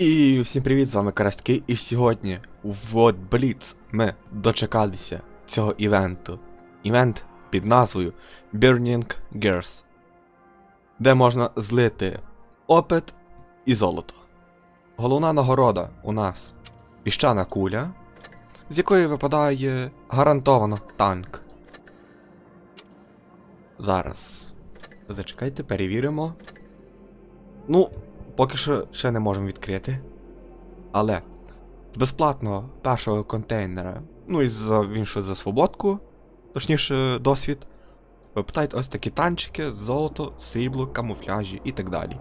І всім привіт, з вами Карастки, і сьогодні в Бліц ми дочекалися цього івенту. Івент під назвою Burning Gears, де можна злити опит і золото. Головна нагорода у нас піщана куля, з якої випадає гарантовано танк. Зараз. Зачекайте, перевіримо. Ну, поки що ще не можемо відкрити. Але з безплатного першого контейнера, ну і за ще за свободку, точніше досвід, випитають ось такі танчики, золото, срібло, камуфляжі і так далі.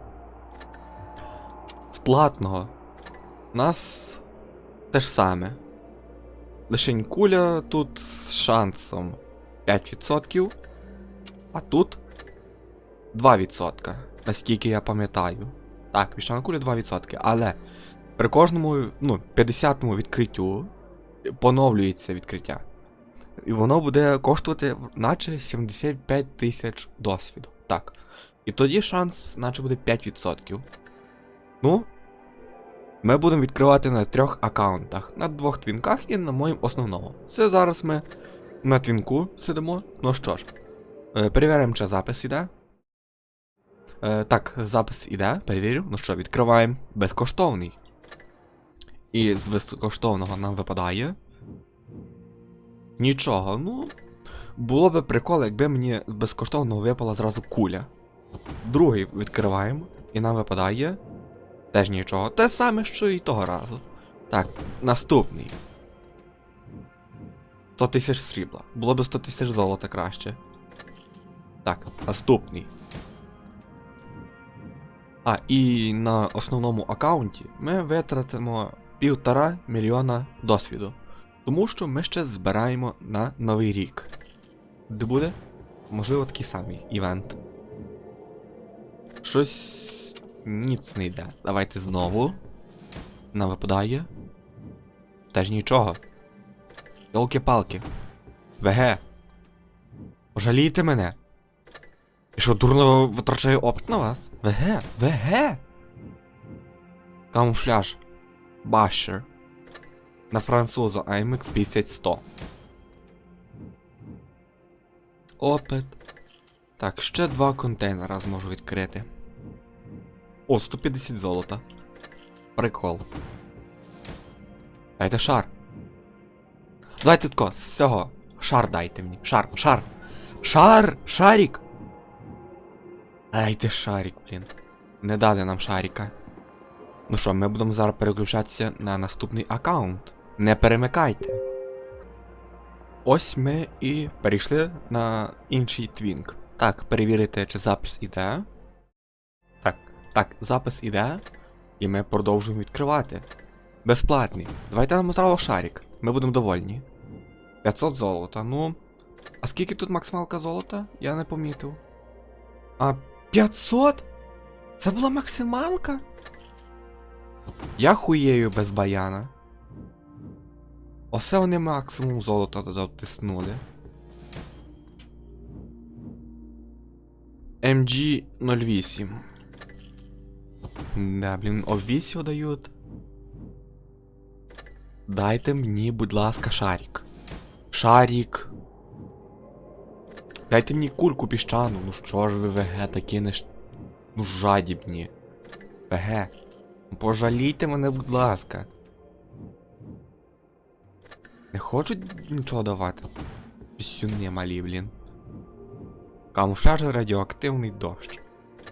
З платного нас те ж саме. Лишень куля тут з шансом 5%, а тут 2%, наскільки я пам'ятаю. Так, піщана куля 2%, але при кожному, ну, 50-му відкриттю поновлюється відкриття. І воно буде коштувати наче 75 тисяч досвіду. Так. І тоді шанс, наче буде 5%. Ну, ми будемо відкривати на трьох аккаунтах. На двох твінках і на моєму основному. Це зараз ми на твінку сидимо. Ну що ж, е, перевіряємо, чи запис іде. Е, так, запис іде, перевірю. Ну що, відкриваємо безкоштовний. І з безкоштовного нам випадає. Нічого, ну. Було би прикол, якби мені з безкоштовного випала зразу куля. Другий відкриваємо, і нам випадає. Теж нічого. Те саме, що і того разу. Так, наступний. 100 тисяч срібла. Було б 100 тисяч золота краще. Так, наступний. А, і на основному аккаунті ми витратимо півтора мільйона досвіду. Тому що ми ще збираємо на новий рік. Де буде? Можливо, такий самий івент. Щось ніц не йде. Давайте знову. Нам випадає. Теж нічого. Йолки-палки. ВГ. Пожалійте мене. І що, дурно витрачаю опит на вас? ВГ, ВГ. Камуфляж. Башер. На французу AMX 50-100. Опит. Так, ще два контейнера зможу відкрити. О, 150 золота. Прикол. Дайте шар. Давайте тако, з цього. Шар дайте мені. Шар, шар. Шар! Шарик! Ай ти шарик, блін. Не дали нам шарика. Ну що, ми будемо зараз переключатися на наступний аккаунт. Не перемикайте. Ось ми і перейшли на інший твінк. Так, перевірити, чи запис іде. Так, так, запис іде. І ми продовжуємо відкривати. Безплатний. Давайте нам зразу шарик. Ми будемо довольні. 500 золота, ну. А скільки тут максималка золота? Я не помітив. А 500? Це була максималка? Я хуєю без баяна. Оце вони максимум золота дотиснули. MG08. Да, блін, обвісів дають. Дайте мені, будь ласка, шарик. Шарик. Дайте мені кульку піщану. Ну що ж ви ВГ такі не. Ну жадібні. ВГ. Пожалійте мене, будь ласка. Не хочуть нічого давати. Пісюни малі, блін. Камуфляж радіоактивний дощ.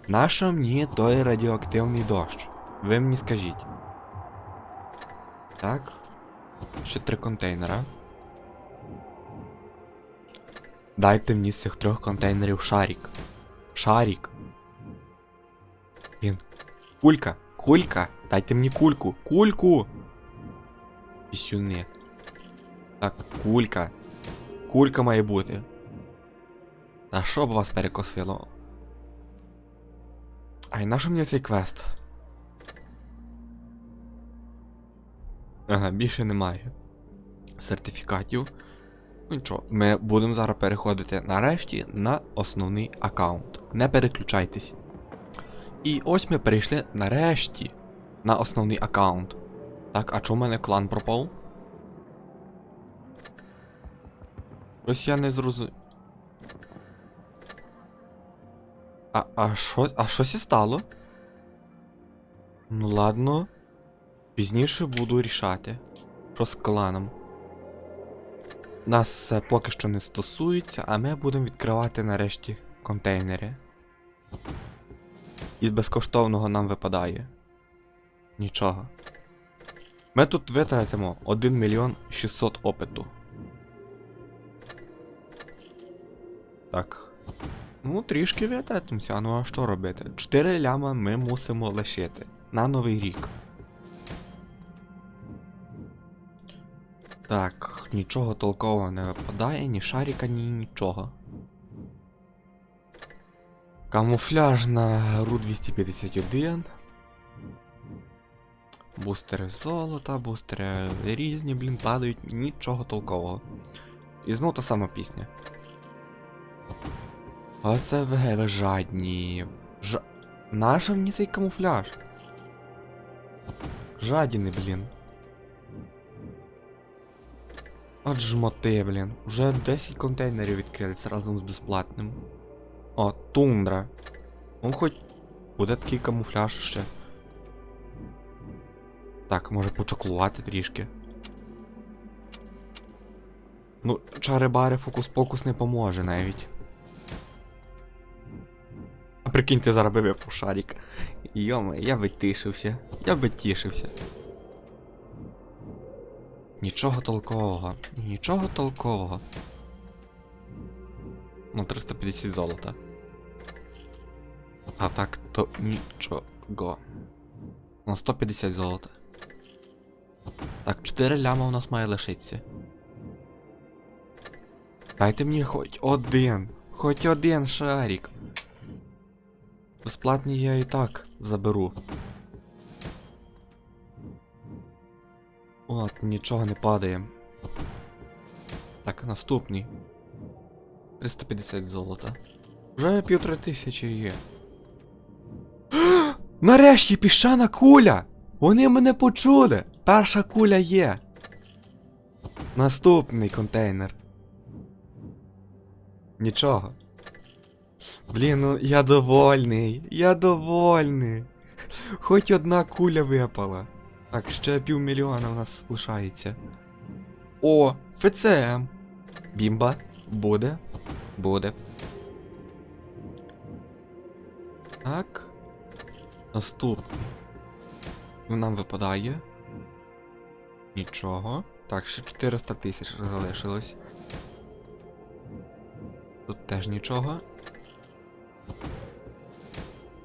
Нащо мені той радіоактивний дощ? Ви мені скажіть. Так. Ще три контейнера. Дайте мені з цих трьох контейнерів шарик. Шарик. Блін. Кулька. Кулька. Дайте мені кульку. Кульку. Пісюни. Так, кулька. Кулька має бути. А що б вас перекосило? Ай, нащо мені цей квест? Ага, більше немає. Сертифікатів. Ну нічого, ми будемо зараз переходити нарешті на основний аккаунт. Не переключайтесь. І ось ми перейшли нарешті на основний аккаунт. Так, а чому в мене клан пропав? Ось я не зрозумів. А, а що, а щось і стало? Ну ладно. Пізніше буду рішати. Що з кланом. Нас це поки що не стосується, а ми будемо відкривати нарешті контейнери. Із безкоштовного нам випадає. Нічого. Ми тут витратимо 1 мільйон 600 опиту. Так. Ну, трішки витратимося, ну а що робити? 4 ляма ми мусимо лишити на новий рік. Так, нічого толкового не випадає, ні шарика, ні нічого. Камуфляж на ру 251. Бустери золота, бустери різні, блін, падають, нічого толкового. І знов та сама пісня. Оце ви, ви жадні. Жа... Наша мені цей камуфляж? Жадіни, блін. От жмоти, блін. Уже 10 контейнерів відкрилися разом з безплатним. О, тундра. Ну хоч буде такий камуфляж ще. Так, може почаклувати трішки. Ну, чари-бари, фокус-покус не поможе навіть. А прикиньте, зараз би випав шарик. Йоме, я би тішився. Я би тішився. Нічого толкового. Нічого толкового. Ну, 350 золота. А так то нічого. На 150 золота. Так, 4 ляма у нас має лишитися. Дайте мені хоч один. Хоч один шарик. Безплатні я і так заберу. От, нічого не падає. Так, наступний. 350 золота. Вже півтори тисячі є. Нарешті піщана куля! Вони мене почули! Перша куля є. Наступний контейнер. Нічого. Блін, ну я довольний. Я довольний. Хоч одна куля випала. Так, ще півмільйона у нас лишається. О, ФЦМ. Бімба. Буде. Буде. Так. Наступний. Нам випадає. Нічого. Так, ще 400 тисяч залишилось. Тут теж нічого.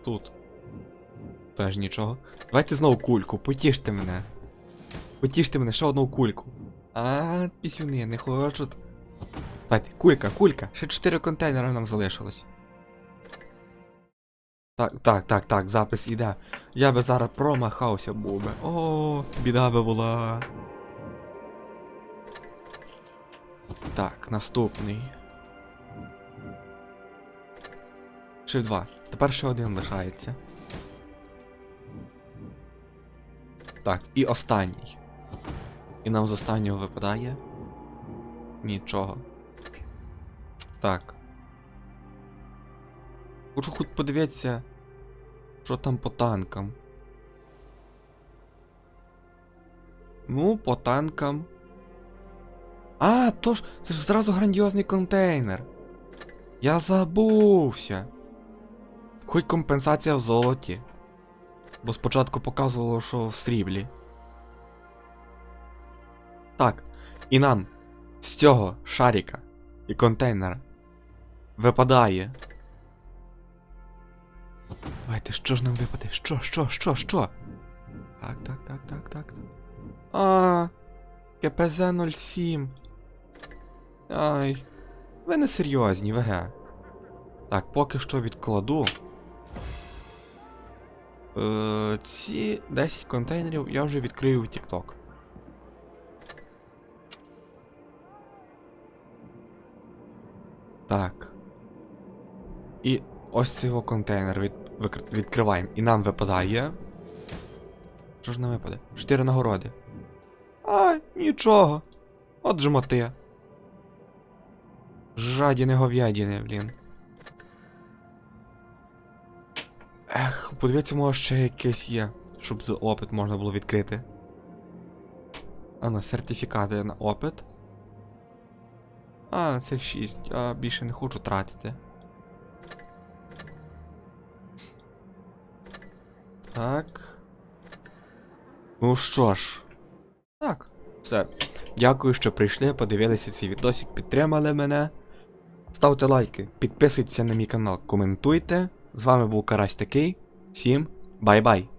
Тут. Теж нічого. Давайте знову кульку, потіште мене. Потіште мене, ще одну кульку. А, пісюни, не хочуть. Давайте, кулька, кулька. Ще 4 контейнери нам залишилось. Так, так, так, так, запис іде. Я би зараз промахався був би. О, біда би була. Так, наступний. Ще два. Тепер ще один лишається. Так, і останній. І нам з останнього випадає. Нічого. Так. Хочу хоч подивитися, що там по танкам. Ну, по танкам. А, то ж, це ж зразу грандіозний контейнер. Я забувся. Хоч компенсація в золоті. Бо спочатку показувало, що в сріблі. Так. І нам з цього шарика і контейнера випадає. Давайте, що ж нам випаде? Що, що, що, що? Так, так, так, так, так. А, КПЗ 07. Ай. Ви не серйозні, ВГ. Так, поки що відкладу. Е, ці 10 контейнерів я вже відкрию в TikTok. Так. І ось цей його контейнер від, відкриваємо. І нам випадає. Що ж не випаде? Чотири нагороди. А, нічого. От жмоти. Жадіни говядіни, блін. Ех, подивіться, може ще якесь є, щоб за опит можна було відкрити. А на сертифікати на опит. А, цих 6. Я більше не хочу тратити. Так. Ну що ж. Так. Все. Дякую, що прийшли, подивилися цей відосик, підтримали мене. Ставте лайки, підписуйтесь на мій канал, коментуйте. З вами був Карась такий. Всім бай-бай!